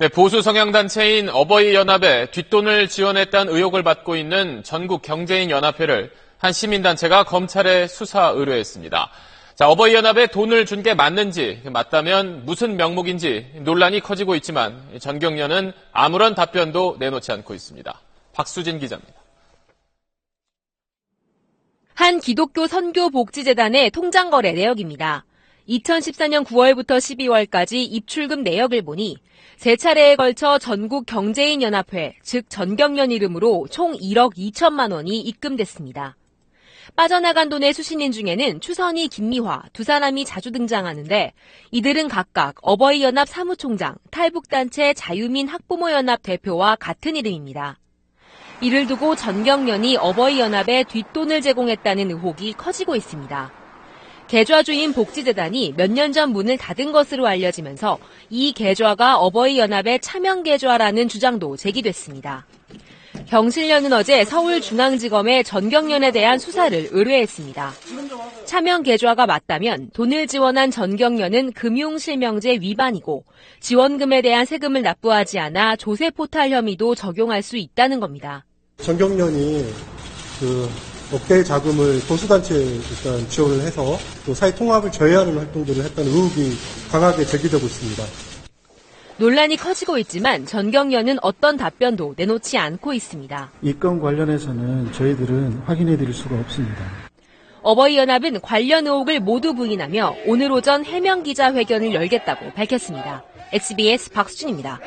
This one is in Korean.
네, 보수 성향 단체인 어버이 연합에 뒷돈을 지원했다는 의혹을 받고 있는 전국 경제인 연합회를 한 시민 단체가 검찰에 수사 의뢰했습니다. 자, 어버이 연합에 돈을 준 게 맞는지, 맞다면 무슨 명목인지 논란이 커지고 있지만 전경련은 아무런 답변도 내놓지 않고 있습니다. 박수진 기자입니다. 한 기독교 선교복지재단의 통장거래 내역입니다. 2014년 9월부터 12월까지 입출금 내역을 보니 세 차례에 걸쳐 전국 경제인 연합회, 즉 전경련 이름으로 총 1억 2천만 원이 입금됐습니다. 빠져나간 돈의 수신인 중에는 추선이 김미화 두 사람이 자주 등장하는데 이들은 각각 어버이 연합 사무총장, 탈북단체 자유민 학부모연합 대표와 같은 이름입니다. 이를 두고 전경련이 어버이 연합에 뒷돈을 제공했다는 의혹이 커지고 있습니다. 계좌주인 복지재단이 몇 년 전 문을 닫은 것으로 알려지면서 이 계좌가 어버이 연합의 차명 계좌라는 주장도 제기됐습니다. 경실련은 어제 서울중앙지검에 전경련에 대한 수사를 의뢰했습니다. 차명 계좌가 맞다면 돈을 지원한 전경련은 금융실명제 위반이고 지원금에 대한 세금을 납부하지 않아 조세포탈 혐의도 적용할 수 있다는 겁니다. 전경련이 그 억대 자금을 보수단체에 일단 지원을 해서 또 사회 통합을 저해하는 활동들을 했다는 의혹이 강하게 제기되고 있습니다. 논란이 커지고 있지만 전경련은 어떤 답변도 내놓지 않고 있습니다. 이 건 관련해서는 저희들은 확인해 드릴 수가 없습니다. 어버이 연합은 관련 의혹을 모두 부인하며 오늘 오전 해명 기자회견을 열겠다고 밝혔습니다. SBS 박수진입니다.